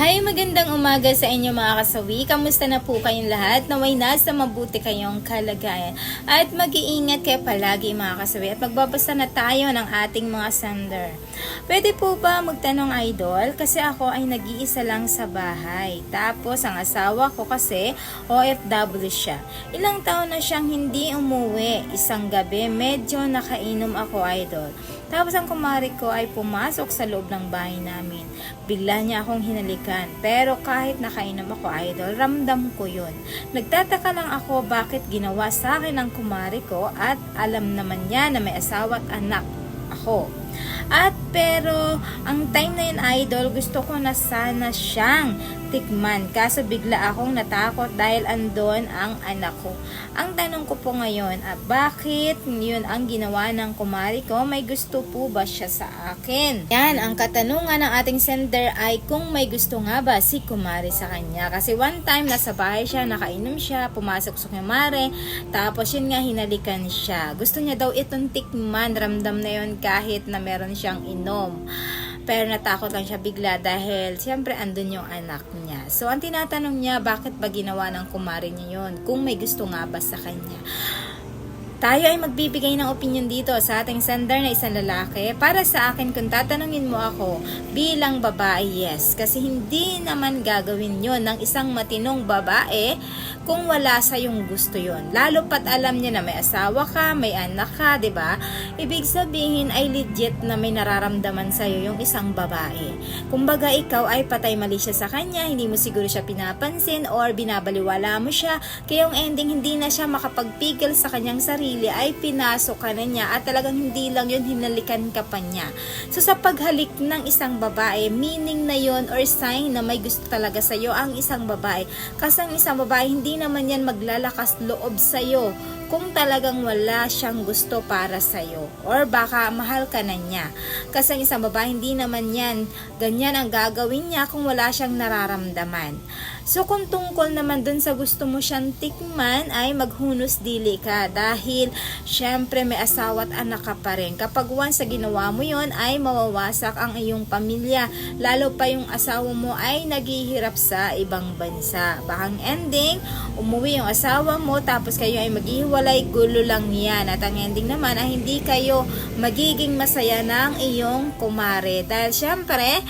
Hi, magandang umaga sa inyo mga kasawi. Kamusta na po kayong lahat? Naway nasa mabuti kayong kalagayan. At mag-iingat kayo palagi mga kasawi. At magbabasa na tayo ng ating mga sender. Pwede po ba magtanong idol? Kasi ako ay nag-iisa lang sa bahay. Tapos ang asawa ko kasi OFW siya. Ilang taon na siyang hindi umuwi. Isang gabi medyo nakainom ako idol. Tapos ang kumari ko ay pumasok sa loob ng bahay namin. Bigla niya akong hinalikan. Pero kahit nakainom ako idol, ramdam ko yun. Nagtataka lang ako bakit ginawa sa akin ang kumari ko at alam naman niya na may asawa at anak ako. At pero ang time na yun idol, gusto ko na sana siyang tikman. Kaso bigla akong natakot dahil andon ang anak ko. Ang tanong ko po ngayon, ah, bakit yun ang ginawa ng kumari ko? May gusto po ba siya sa akin? Yan, ang katanungan ng ating sender ay kung may gusto nga ba si kumari sa kanya. Kasi one time nasa bahay siya, nakainom siya, pumasok sa kumari, tapos yun nga hinalikan siya. Gusto niya daw itong tikman, ramdam na yun kahit na meron siyang inom. Pero natakot lang siya bigla dahil siyempre andun yung anak niya. So ang tinatanong niya, bakit ba ginawa ng kumari niya yun? Kung may gusto nga ba sa kanya? Tayo ay magbibigay ng opinion dito sa ating sender na isang lalaki. Para sa akin, kung tatanungin mo ako bilang babae, yes. Kasi hindi naman gagawin yon ng isang matinong babae kung wala sa yung gusto yon. Lalo pat alam niya na may asawa ka, may anak ka, ba? Ibig sabihin ay legit na may nararamdaman sa yung isang babae. Kumbaga ikaw ay patay mali siya sa kanya, hindi mo siguro siya pinapansin or binabaliwala mo siya, kaya yung ending hindi na siya makapagpigil sa kanyang sarili ay pinasok ka na niya at talagang hindi lang yun hinalikan ka pa niya. So sa paghalik ng isang babae, meaning na yon or sign na may gusto talaga sa iyo ang isang babae. Kasi ang isang babae hindi naman yan maglalakas loob sa iyo kung talagang wala siyang gusto para sa iyo or baka mahal ka na niya. Kasi ang isang babae hindi naman yan ganyan ang gagawin niya kung wala siyang nararamdaman. So kung tungkol naman dun sa gusto mo siyang tikman ay maghunos dili ka dahil syempre may asawa at anak ka pa rin. Kapag once sa ginawa mo yon ay mawawasak ang iyong pamilya. Lalo pa yung asawa mo ay naghihirap sa ibang bansa. Bakang ending, umuwi yung asawa mo tapos kayo ay maghihiwalay, gulo lang yan. At ang ending naman ay hindi kayo magiging masaya ng iyong kumare. Dahil syempre,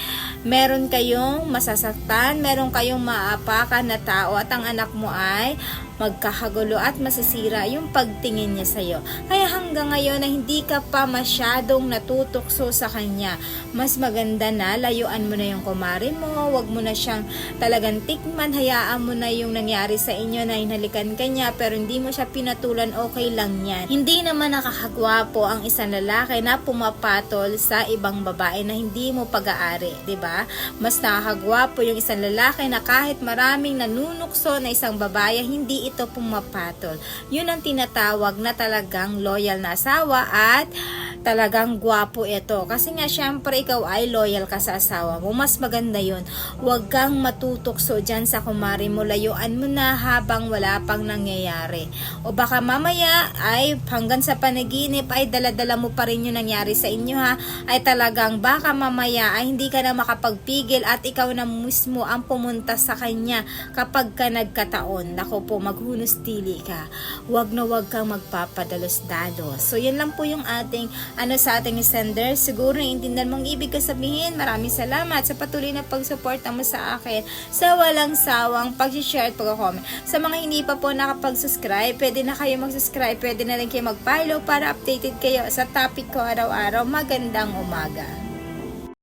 meron kayong masasaktan, meron kayong maapakan na tao at ang anak mo ay magkakagulo at masisira yung pagtingin niya sa'yo. Kaya hanggang ngayon na hindi ka pa masyadong natutukso sa kanya, mas maganda na layuan mo na yung kumari mo, wag mo na siyang talagang tikman, hayaan mo na yung nangyari sa inyo na inhalikan ka niya pero hindi mo siya pinatulan, okay lang yan. Hindi naman nakakagwapo ang isang lalaki na pumapatol sa ibang babae na hindi mo pag-aari, 'di ba? Mas nakakagwapo yung isang lalaki na kahit maraming nanunukso na isang babae, hindi ito pumapatol. Yun ang tinatawag na talagang loyal na asawa at talagang gwapo ito. Kasi nga, syempre, ikaw ay loyal ka sa asawa mo. Mas maganda yun. Huwag kang matutukso dyan sa kumari mo. Layuan mo na habang wala pang nangyayari. O baka mamaya ay hanggang sa panaginip ay daladala mo pa rin yung nangyari sa inyo ha. Ay talagang baka mamaya ay hindi ka na makapagpigil at ikaw na mismo ang pumunta sa kanya kapag ka nagkataon. Nako po, maghunos tili ka. Huwag na huwag kang magpapadalos-dalos. So, yan lang po yung ating ano sa ating sender. Siguro naiintindihan mong ibig ko sabihin. Maraming salamat sa patuloy na pagsuporta mo sa akin sa walang sawang pag-share at pag-comment. Sa mga hindi pa po nakapag-subscribe, pwede na kayo mag-subscribe, pwede na rin kayo mag-follow para updated kayo sa topic ko araw-araw. Magandang umaga.